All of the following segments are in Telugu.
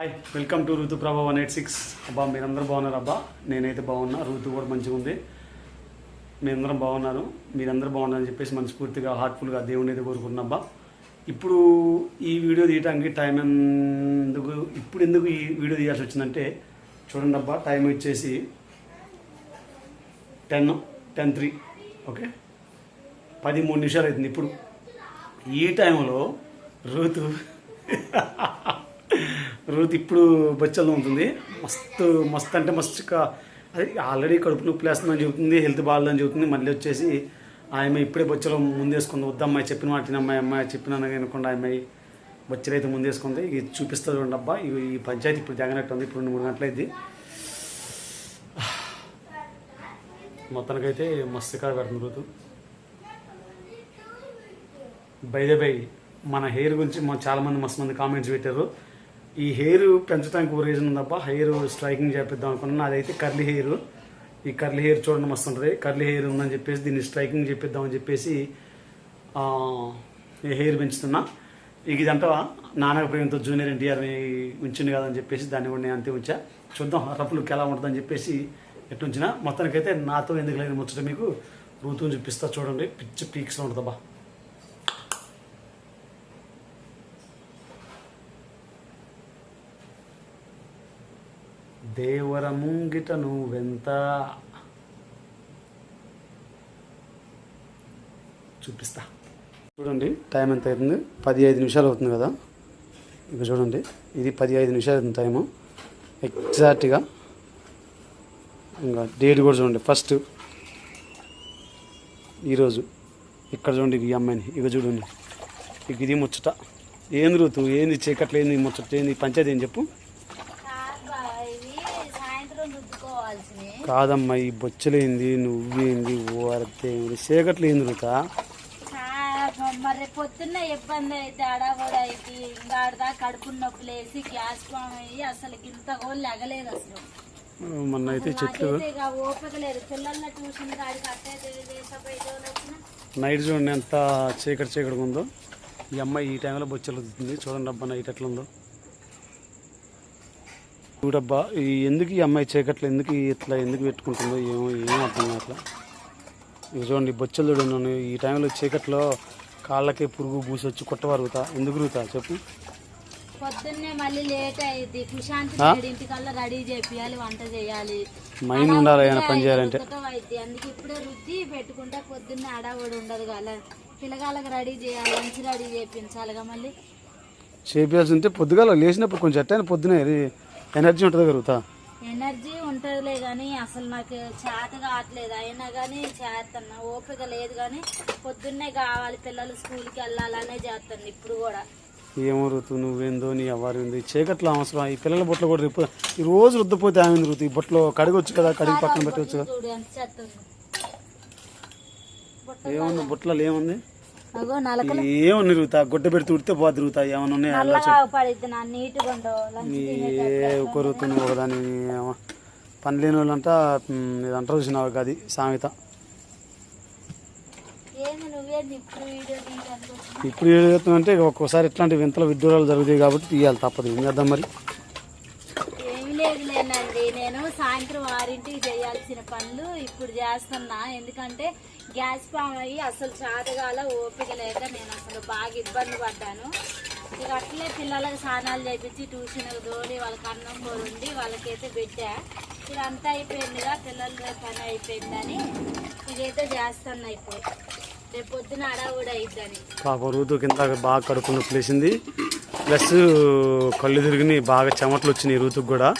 Hi welcome to Rituprabha one eight six అబ్బా మీరందరూ బాగున్నారు? అబ్బా నేనైతే బాగున్నా. ఋతు కూడా మంచిగా ఉంది. మీరందరం బాగున్నారు మీరందరూ బాగున్నారని చెప్పేసి మనస్ఫూర్తిగా హార్ట్ఫుల్గా దేవుని అయితే కోరుకున్నా అబ్బా. ఇప్పుడు ఈ వీడియో తీయడానికి టైం ఎందుకు ఇప్పుడు ఎందుకు ఈ వీడియో తీయాల్సి వచ్చిందంటే చూడండి అబ్బా టైం వచ్చేసి టెన్ టెన్ త్రీ ఓకే పది మూడు నిమిషాలు అవుతుంది ఇప్పుడు. ఈ టైంలో ఋతు ఋతు ఇప్పుడు బచ్చల్లో ఉంటుంది. మస్తు మస్తు అంటే మస్తు అదే అది ఆల్రెడీ కడుపు నొప్పి లేస్తుందని చెబుతుంది హెల్త్ బాగాలేదని చెబుతుంది. మళ్ళీ వచ్చేసి ఆమె ఇప్పుడే బొచ్చలో ముందేసుకుంది. వద్దమ్మాయి చెప్పిన వాటిని అమ్మాయి అమ్మాయి చెప్పిన వినకుండా అమ్మాయి బొచ్చలు అయితే ముందేసుకుంది. ఇది చూపిస్తుంది చూడండి అబ్బా. ఈ పంచాయతీ ఇప్పుడు జగనట్టు ఉంది. ఇప్పుడు రెండు మూడు గంటలైంది. మొత్తానికైతే మస్తు కాడ పెడుతుంది ఋతు బై ద బై మన హెయిర్ గురించి మన చాలా మంది మస్తు మంది కామెంట్స్ పెట్టారు. ఈ హెయిర్ పెంచడానికి ఒక రీజన్ ఉందబ్బా. హెయిర్ స్ట్రైకింగ్ చేపిద్దాం అనుకున్నాను అదైతే కర్లీ హెయిర్ ఈ కర్లీ హెయిర్ చూడండి మస్తు ఉంటుంది కర్లీ హెయిర్ ఉందని చెప్పేసి దీన్ని స్ట్రైకింగ్ చేపిద్దామని చెప్పేసి హెయిర్ పెంచుతున్నా. ఇక ఇదంతా నానక ప్రేమతో జూనియర్ ఎన్టీఆర్ని ఉంచింది కదని చెప్పేసి దాన్ని కూడా నేను అంతే ఉంచా. చూద్దాం రఫ్ లుక్ ఎలా ఉంటుందని చెప్పేసి ఎట్టు ఉంచినా మొత్తానికైతే నాతో ఎందుకు లేని ముచ్చట మీకు ఋతువుని చూపిస్తా చూడండి. పిచ్చి పీక్స్లో ఉంటుందబ్బా. దేవర ముంగిట నువ్వెంత చూపిస్తా. చూడండి. టైం ఎంత అవుతుంది? పది ఐదు నిమిషాలు అవుతుంది కదా. ఇక చూడండి. ఇది పది ఐదు నిమిషాలు అవుతుంది టైము. ఎగ్జాక్ట్గా ఇంకా డేట్ కూడా చూడండి. ఫస్ట్ ఈరోజు ఇక్కడ చూడండి ఈ అమ్మాయిని. ఇక చూడండి. ఇక ఇది ముచ్చట. ఏంది ఋతు? ఏంది చీకట్లు ఏంది ముచ్చట? ఏంది పంచాయతీ ఏం చెప్పు కాదు ఇవి సాయంత్రం రుద్దుకోవాల్సినవి కాదమ్మా ఈ బొచ్చలేంది నువ్వేంది ఓరతేంది చీకట్లు ఏంది చా- మరి పొద్దున్న ఇబ్బంది అయితే అడగొడ అయితే ఇంకా ఆడదా కడుపు నొప్పులు వేసి గ్యాస్ ఫామ్ అయ్యి అసలు ఇంత కూడా లెగలేదు అసలు. మొన్న అయితే చెట్లు. ఇక ఓపిక లేదు. పిల్లల ట్యూషన్ కాడికి నైట్ చూడండి ఎంత చీకటి చీకటిగా ఉందో. ఈ అమ్మాయి ఈ టైంలో బొచ్చలు వదులుతుంది చూడండి అబ్బా నైట్ ఎట్లా ఉందో చూడబ్బా ఎందుకు ఈ అమ్మాయి చీకట్లు ఎందుకు ఇట్లా ఎందుకు పెట్టుకుంటుందో ఏమో ఏం అర్థం అట్లా ఇవి చూడండి బొచ్చలు చూడండి ఈ టైంలో చీకట్లో కాళ్ళకి పురుగు పూసి వచ్చి కుట్టవరుగుతా ఎందుకు రుగుతా చెప్పు. మైండ్ ఉండాలి ఏమైనా పని చేయాలంటే. అందుకే ఇప్పుడే రుద్ది పెట్టుకుంటే పొద్దున్నే ఉండదు కదా. పిల్లగాళ్ళకి రెడీ చేయాలి లంచ్ రెడీ చేయించాలిగా మళ్ళీ. చేపియాల్సి ఉంటే పొద్దుగాల లేచినప్పుడు కొంచెం ఎట్టయినా పొద్దునే ఎనర్జీ ఉంటుంది కరుగుతా? ఎనర్జీ ఉంటుందిలే కానీ అసలు నాకు చేత కావట్లేదు. అయినా కానీ చేస్తాను ఓపిక లేదు కానీ పొద్దున్నే కావాలి పిల్లలు స్కూల్కి వెళ్ళాలనే చేస్తాను ఇప్పుడు కూడా. ఏమో ఋతు నువ్వేందో నీ ఎవరింది చీకట్లో అవసరం. ఈ పిల్లల బొట్లు కూడా రేపు ఈ రోజు రుద్దపోతే ఆమెంది ఋతు ఈ బొట్లో కడగొచ్చు కదా? కడిగి పక్కన పెట్టవచ్చు ఏముంది? బొట్లలో ఏముంది? ఏముంది ఋత గుడ్డ పెడితే ఉడితే పోద్ది ఋత ఏమన్నా ఉన్నాయి? నువ్వు ఒకదాని ఏమో. పని లేని వాళ్ళంతా ఉమ్, ఇది అంటారు చూసినావు అది సామెత. ఇప్పుడు ఏం చేస్తామంటే ఒక్కోసారి ఇట్లాంటి వింతల విడ్డూరాలు జరుగుతాయి కాబట్టి తీయాలి తప్పదు. ఏం చేద్దాం మరి? ఓకేనండి నేను సాయంత్రం ఆరింటికి చేయాల్సిన పనులు ఇప్పుడు చేస్తున్నా. ఎందుకంటే గ్యాస్ ఫామ్ అయ్యి అసలు చాతగాల ఓపిక లేక నేను అసలు బాగా ఇబ్బంది పడ్డాను. ఇక అట్లే పిల్లలకు స్నానాలు చేపించి ట్యూషన్కి దోడి వాళ్ళకి అన్నం ఉండి వాళ్ళకైతే పెట్టా. ఇది అంతా అయిపోయిందిగా. పిల్లల పని అయిపోయిందని ఇదైతే చేస్తున్నా ఇప్పుడు రేపు పొద్దున అడా అయిద్దని. పాప ఋతు కింద బాగా కడుపు నొప్పి ప్లస్ కళ్ళు తిరిగి బాగా చెమటలు వచ్చినాయి రూతుకు కూడా.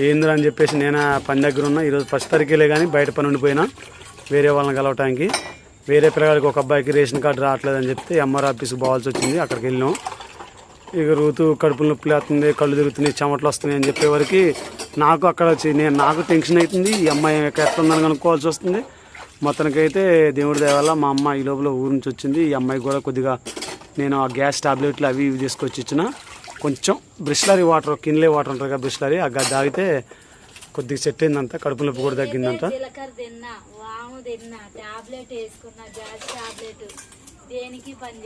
ఏందిరా అని చెప్పేసి నేను పని దగ్గర ఉన్నా. ఈరోజు ఫస్ట్ తారీఖులే కానీ బయట పని ఉండిపోయినా. వేరే వాళ్ళని కలవటానికి. వేరే పిల్లగాడికి ఒక అబ్బాయికి రేషన్ కార్డు రావట్లేదని చెప్తే ఎంఆర్ ఆఫీస్కి పోవాల్సి వచ్చింది. అక్కడికి వెళ్ళాం ఇక రూతు కడుపు నొప్పి లేస్తుంది కళ్ళు తిరుగుతున్నాయి చెమటలు వస్తున్నాయి అని చెప్పే వరకు నాకు అక్కడ నేను నాకు టెన్షన్ అవుతుంది ఈ అమ్మాయి ఎక్కడ ఎట్లా ఉందని కనుక్కోవాల్సి వస్తుంది. మొత్తానికైతే దేవుడి దయ వల్ల మా అమ్మ ఈ లోపల ఊరు నుంచి వచ్చింది. ఈ అమ్మాయికి కూడా కొద్దిగా నేను ఆ గ్యాస్ టాబ్లెట్లు అవి ఇవి తీసుకొచ్చి ఇచ్చిన. కొంచెం బ్రిస్లరీ వాటర్ కిన్లే వాటర్ ఉంటుంది కదా బ్రిస్లరీ ఆ తాగితే కొద్దిగా సెట్ అయిందంట కడుపు నొప్పి కూడా తగ్గిందంట. దేనికి పని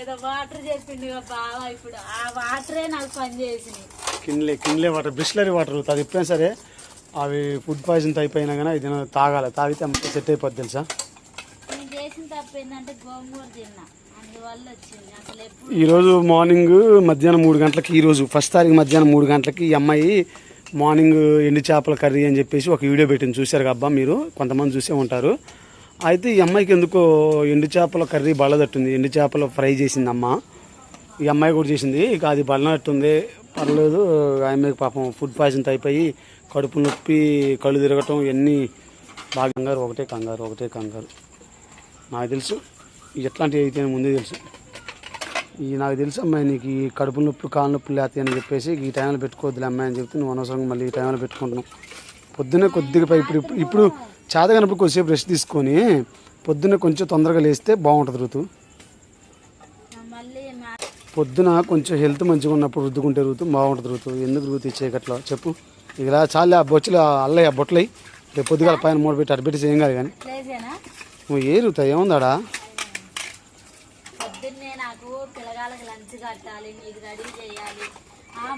ఏదో వాటర్ చెప్పిండు ఇక బావ ఇప్పుడు. ఆ వాటరే నాకు పని చేసినాయి Kinley Kinley water Bisleri water అది ఎప్పుడైనా సరే అవి ఫుడ్ పాయిజన్ అయిపోయినా కానీ ఇది తాగాలి. తాగితే సెట్ అయిపోద్ది తెలుసా? నేను చేసిన తప్పు ఏంటంటే గోంగూర తిన్నా. ఈరోజు మార్నింగ్ మధ్యాహ్నం మూడు గంటలకి ఈరోజు ఫస్ట్ తారీఖు మధ్యాహ్నం మూడు గంటలకి ఈ అమ్మాయి మార్నింగ్ ఎండు చేపల కర్రీ అని చెప్పేసి ఒక వీడియో పెట్టింది. చూశారు అబ్బా మీరు? కొంతమంది చూసే ఉంటారు. అయితే ఈ అమ్మాయికి ఎందుకో ఎండు చేపల కర్రీ బలదట్టుంది ఎండు చేపలు ఫ్రై చేసింది అమ్మ. ఈ అమ్మాయి కూడా చేసింది. ఇక అది బలనట్టుంది పర్లేదు ఆమెకి పాపం ఫుడ్ పాయిజన్ అయిపోయి కడుపు నొప్పి కళ్ళు తిరగటం ఇవన్నీ బాగా కంగారు. ఒకటే కంగారు ఒకటే కంగారు. నాకు తెలుసు. ఎట్లాంటివి అయితే ముందే తెలుసు. ఈ నాకు తెలుసు అమ్మాయి నీకు ఈ కడుపు నొప్పి కాళ్ళ నొప్పి లేతాయి అని చెప్పేసి ఈ టైంలో పెట్టుకోవద్దులే అమ్మాయి అని చెప్తే నువ్వు అనవసరంగా మళ్ళీ ఈ టైంలో పెట్టుకుంటున్నావు. పొద్దున్నే కొద్దిగా ఇప్పుడు ఇప్పుడు- ఇప్పుడు చేతగానప్పుడు కొద్దిసేపు రెస్ట్ తీసుకొని పొద్దున్నే కొంచెం తొందరగా లేస్తే బాగుంటుంది ఋతు మా పొద్దున కొంచెం హెల్త్ మంచిగా ఉన్నప్పుడు రుద్దుకుంటే ఋతు బాగుంటుంది ఋతు ఎందుకు ఋతు చీకట్లో చెప్పు. ఇలా చాలా ఆ బొచ్చులు అల్లయ్య బొట్టలై రేపు పొద్దుగాల పైన మూడు పెట్టి పెట్టి ఏం కాదు కానీ. నువ్వు ఏ ఋతు ఏముందాడా పొద్దున్నే నాకు పిల్లలకి లంచ్ కట్టాలి నీకు రెడీ చేయాలి.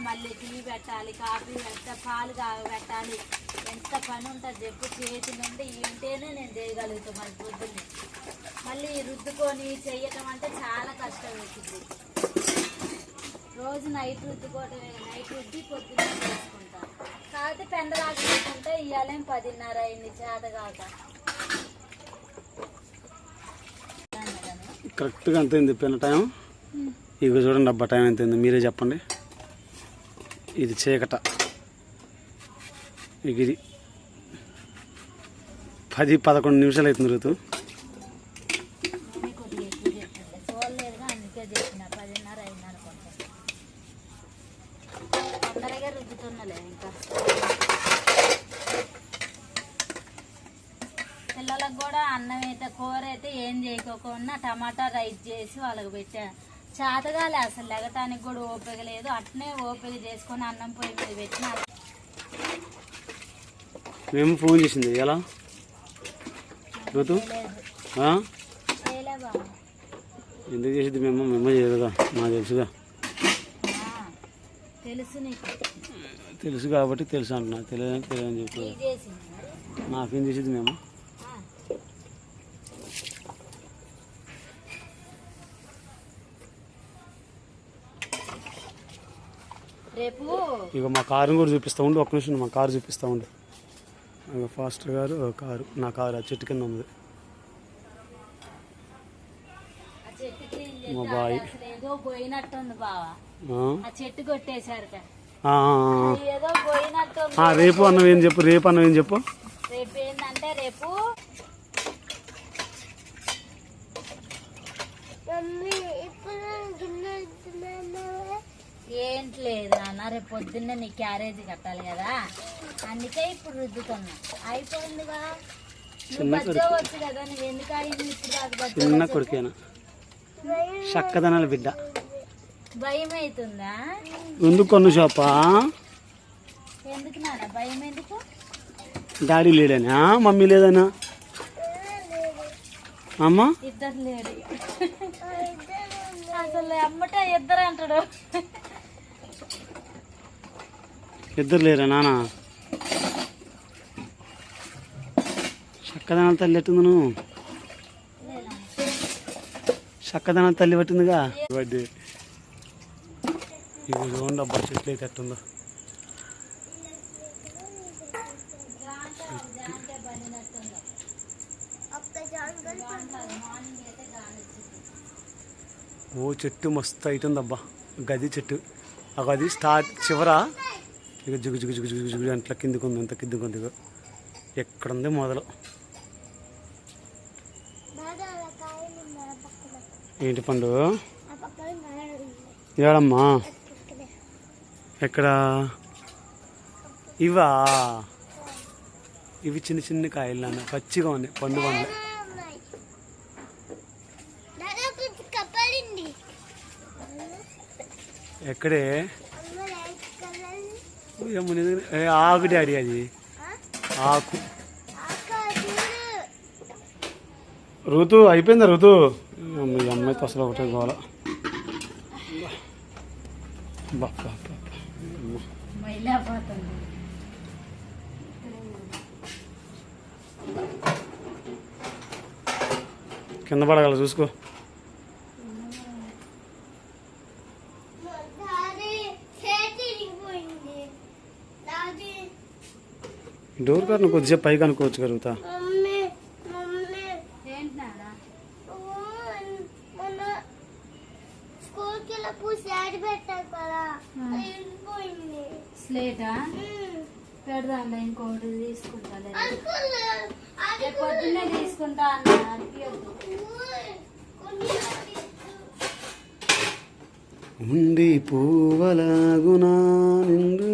మళ్ళీ టీ పెట్టాలి కాఫీ పెట్ట పాలు పెట్టాలి ఎంత పని ఉంటుంది చెప్పు చేతి నుండి ఇంటేనే నేను చేయగలుగుతాను మరి పొద్దున్నే. మళ్ళీ రుద్దుకొని చేయటం అంటే చాలా కష్టం అవుతుంది. రోజు నైట్ రుద్దుకోవటమే నైట్ రుద్ది పొద్దున్నే చేసుకుంటాను కాకపోతే పెండ రాకుంటే ఇవ్వాలేం పదిన్నర అయింది చేత కాక. కరెక్ట్గా అంత అయింది టైం. ఇక చూడండి అబ్బా టైం ఎంత మీరే చెప్పండి. ఇది చీకట. ఇక ఇది పది పదకొండు నిమిషాలు అవుతుంది ఋతు అందుకే పదిన్నర ఇంకా పిల్లలకు కూడా అన్నం అయితే కూర అయితే ఏం చేయకోకుండా టమాటా రైస్ చేసి వాళ్ళకి పెట్టాను చేతగాలే అసలు లెగటానికి కూడా ఓపిక లేదు. అట్నే ఓపిక చేసుకొని అన్నం పొయ్యి మీద పెట్టిన. మేము ఫోన్ చేసింది. ఎలా? ఋతు ఎందుకు చేసింది మేము? మేము చేయదుగా నాకు తెలుసుగా. తెలుసు నీకు. తెలుసు కాబట్టి తెలుసు అంటున్నా. తెలియదని తెలియదని చెప్పు నాకేం చేసింది మేము? ఇక మా కారుని కూడా చూపిస్తూ ఉండు ఒక్క నిమిషం మా కారు చూపిస్తూ ఉండు. ఇక ఫాస్టర్ గారు కారు నా కారు ఆ చెట్టు కింద ఉంది. మా బాయ్. ఏదో పోయినట్టుంది బావా. చెట్టు ఏదో ఆ, రేపు అన్నం ఏం చెప్పు రేపు అన్నం ఏం చెప్పు? రేపు ఏంటంటే రేపు ఏంటి లేదు నాన్న రేపు పొద్దున్నే నీ క్యారేజీ కట్టాలి కదా. అందుకే ఇప్పుడు రుద్దుతున్నా. అయిపోయిందిగా? వచ్చు కదా నువ్వు ఎందుకు ఇప్పుడు చిన్న కొడుకేనా? చక్కదనాల బిడ్డ. భయం అవుతుందా ఎందుకు కొన్ను షాపా? ఎందుకు నాన్న భయం ఎందుకు? డాడీ లేడనా? మమ్మీ లేదనా అమ్మ? ఇద్దరు లేరు. అసలు అమ్మటే ఇద్దరు అంటాడు. ఇద్దరు లేరా నాన్న చక్కదనాల తల్లి ఎట్టుంది నువ్వు? చక్కదనాల తల్లి పట్టిందిగా? వడ్డీ ఇది చూడండి అబ్బా? చెట్లు అయితే ఎట్టుందో ఓ చెట్టు మస్తు హైట్ అబ్బా గది చెట్టు. ఆ గది స్టార్ట్ చివర? ఇక జుగు జుగు జుగు జుగు జుగు అంట్లా కిందికి ఉంది అంత కిందికి ఉంది ఇగో. ఎక్కడ ఉంది మొదలు? ఏంటి పండు? ఏడమ్మా ఎక్కడ? ఇవా ఇవి చిన్న చిన్న కాయలు నాన్న పచ్చిగా ఉన్నాయి పండు పండ్లు. కప్పలింది ఎక్కడే? ఆకు డాడీ అది ఆకు ఋతు అయిపోయిందా ఋతు మీ అమ్మాయితో అసలు ఒకటే గోల బా, బా, బా. మైలాపోతుంది కింద పడగల చూసుకో డాడీ చేతి ఇరిగిపోయింది డాడీ డోర్ కార్ కొద్దిసేపు పైకి అనుకోవచ్చు కలుగుతా స్లేటా. పెడదాంలే ఇంకోటి పొద్దున్నే తీసుకుంటా అన్న అనిపించద్దు ఉండి పువ్వలాగునా నిండు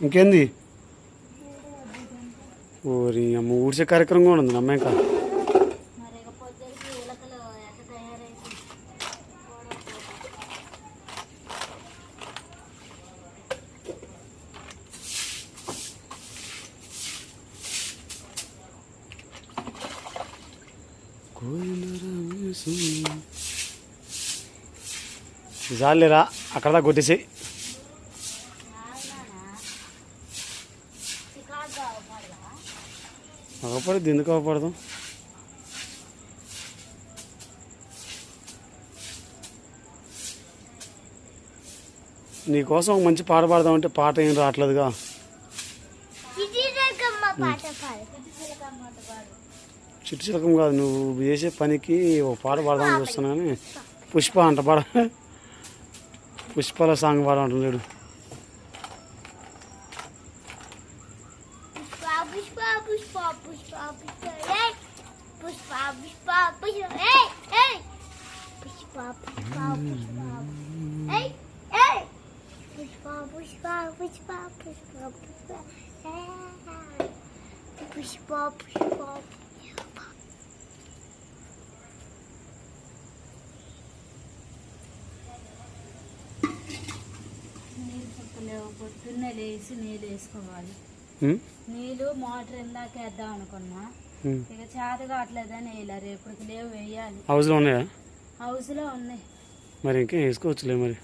ఇంకేంది? ఓరి అమ్మ ఊడ్చే కార్యక్రమం కూడా ఉంది నమ్మేకా ఇంకా మరి ఇక పొద్దుకి ఉలకలు ఎట్ట తయారైంది జాలేరా అక్కడ దా కొట్టేసి. చికాకు ఎందుకు అవపడదు? నీకోసం ఒక మంచి పాట పాడదామంటే పాట ఏం రావట్లేదుగా. పాట పాడు చిట్టుచిలకం కాదు నువ్వు చేసే పనికి ఒక పాట పాడదామని చూస్తున్నా కానీ పుష్ప అంట పాడ పుష్పల సాంగ్ పాడమంటున్నాడు పుష్ప పుష్ప పుష్ప పుష్ప పొద్దున్నే లేచి నీళ్ళు వేసుకోవాలి? నీళ్ళు మోటార్ ఇందాక వేద్దాం అనుకున్నా. ఇక చేత కావట్లేదని వేయలే రేపటికి లేవు వేయాలి. హౌస్లో ఉన్నాయా? హౌస్లో ఉన్నాయి. మరి ఇంకేం వేసుకోవచ్చులే మరి.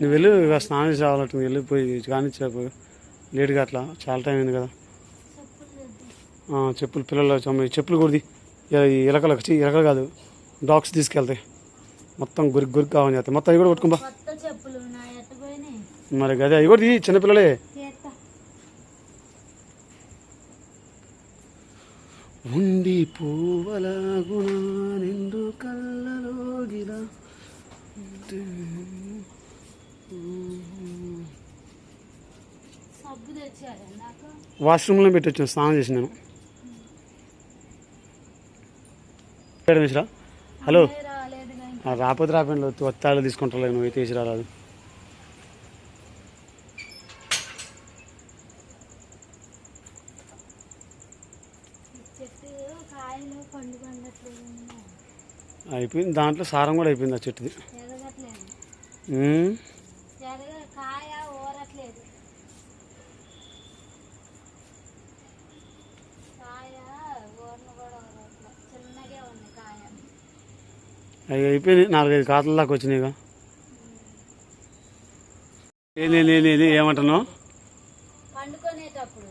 నువ్వు వెళ్ళి స్నానం చేసి రావాలంటే వెళ్ళిపోయి కానిచ్చేపు లేట్గా అట్లా చాలా టైం అయింది కదా. చెప్పులు పిల్లలు చమ్మ- చెప్పులు కూడా ఈ ఇలకలకు ఛీ, ఇలకలు కాదు డాగ్స్ తీసుకెళ్తాయి మొత్తం గురికి గురికి కావని చేస్తాయి మొత్తం అవి కూడా ఎట్టపోయినాయి మరి అదే అవి కూడా చిన్నపిల్లలే ఉండి నిండు కళ్ళలోగిలా సబ్బు తెచ్చారు నాకు? వాష్రూమ్లో పెట్టి వచ్చాను స్నానం చేసి ఏడు మిశ్రా హలో. రాకపోతే రాపండి ఒత్తాలు తీసుకుంటారు నువ్వు అయితే పండట్లేదు అయిపోయింది దాంట్లో సారం కూడా అయిపోయింది ఆ చెట్టుది. అవి అయిపోయినాయి. నాలుగైదు ఖాతాల దాకా వచ్చినాయిగా ఏంది ఏంది, ఏంది, ఏంది, ఏమంటున్నావు? పండుకునేటప్పుడు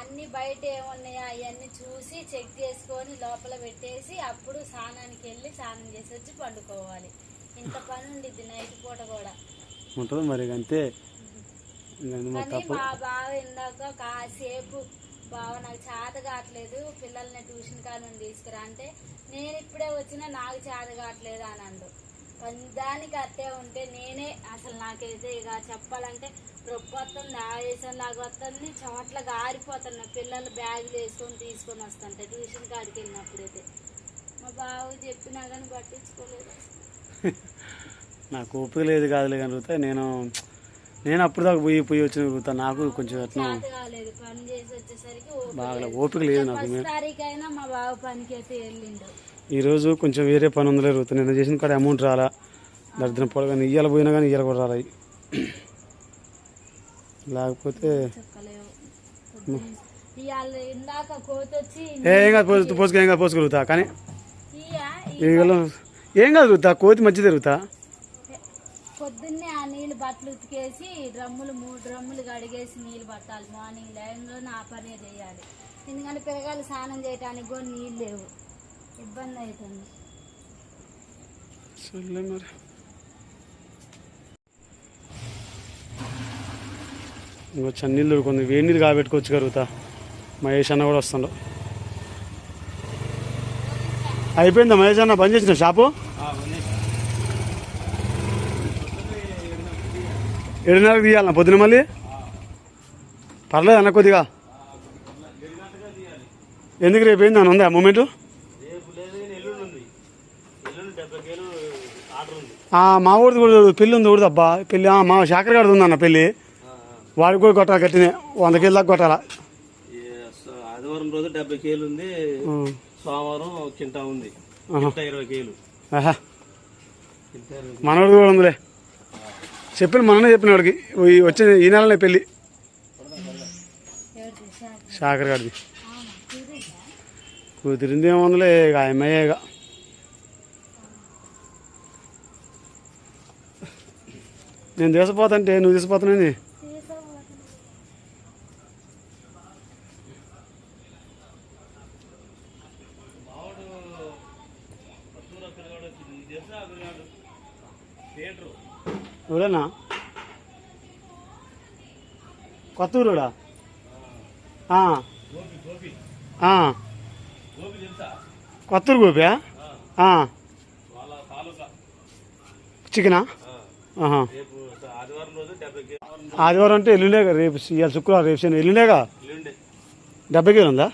అన్ని బయట ఏమున్నాయా అవన్నీ చూసి చెక్ చేసుకొని లోపల పెట్టేసి అప్పుడు స్నానానికి వెళ్ళి స్నానం చేసి వచ్చి పండుకోవాలి. ఇంత పని ఉండిద్ది నైట్ పూట కూడా. ఉంటుంది మరి అంతే. కానీ మా బావ ఇందాక కాసేపు బావ నాకు చేత కావట్లేదు పిల్లల్ని ట్యూషన్ కాడ తీసుకురా అంటే నేను ఇప్పుడే వచ్చినా నాకు చేత కావట్లేదు అని అండు దానికి అట్టే ఉంటే నేనే అసలు నాకైతే ఇక చెప్పాలంటే రొప్పొస్తుంది ఆవేశం నాకు వస్తుంది చోట్ల ఆరిపోతున్నా పిల్లలు బ్యాగులు వేసుకొని తీసుకొని వస్తుంటే ట్యూషన్ కాడికి వెళ్ళినప్పుడైతే. మా బాబు చెప్పినా కానీ పట్టించుకోలేదు. నాకు ఓపిక లేదు కాదులే కనుక నేను నేను అప్పుడు దాకా పోయి పోయి వచ్చిన నాకు కొంచెం వచ్చేసరికి బాగా ఓపిక లేదు నాకు ఈరోజు కొంచెం వేరే పని ఉందలే రూత. నిన్న చేసిన కాడ అమౌంట్ రాలా. దరిద్రం పొడ కానీ ఇయ్యాల పోయినా కానీ ఇయ్యాల కూడా రాలి. లేకపోతే ఏ, కాదు పోసు పోసుకు ఏం కాదు పోసుకురుగుతా కానీ ఏం కాదు కోతి మధ్య తిరుగుతా పొద్దున్నే ఆ నీళ్ళు బట్టలు ఉతికేసి డ్రమ్ములు మూడు డ్రమ్ములు కడిగేసి నీళ్ళు పట్టాలి. మార్నింగ్ లైన్లో ఆ పనే చేయాలి. ఎందుకంటే పిల్లగాళ్ళు స్నానం చేయడానికి కూడా నీళ్ళు లేవు. ఇబ్బంది అవుతుంది ఇంకో చన్నీళ్ళు దొరుకుంది వేడి నీళ్ళు కాబెట్టుకోవచ్చు కరుగుతా మహేష్ అన్న కూడా వస్తుండు. అయిపోయిందా మహేష్ అన్న? బంద్ చేసిన షాపు? ఏడున్నరకు తీయాలన్నా? పొద్దున మళ్ళీ? పర్లేదు అన్న కొద్దిగా? ఎందుకు రేపు ఏంది అని ఉందా మూమెంట్? మా ఊరిది కూడా పెళ్ళి ఉంది ఊరిది అబ్బా. పెళ్ళి మా శాఖర్ గారిది ఉందన్న పెళ్ళి. వాడికి కూడా కొట్టాలి గట్టినే. వంద కేజీ దాకా కొట్టాలా? ఆదివారం రోజు డెబ్బై కేలు ఉంది. సోమవారం కింటా ఉంది. ఇరవై కేలు మనోడిది కూడా ఉందిలే. చెప్పిన మననే చెప్పిన వాడికి. వచ్చిన వచ్చే ఈ నెలనే పెళ్ళి. షాకర్ గారిది కుదిరింది ఏముందిలే ఇక అమ్మాయే ఇక. నేను తీసిపోతాంటే నువ్వు తీసిపోతున్నాని ఎవరన్నా కొత్త ఊరుడా? ఆ. ఆ. కొత్తూరు గోపా వాళ్ళ తాలూకా చికెనా? ఆదివారం అంటే ఎల్లుండేగా రేపు ఇవాళ శుక్రవారం రేపు శని ఎల్లుండేగా? ఎల్లుండి. డెబ్బై కేలు ఉందా?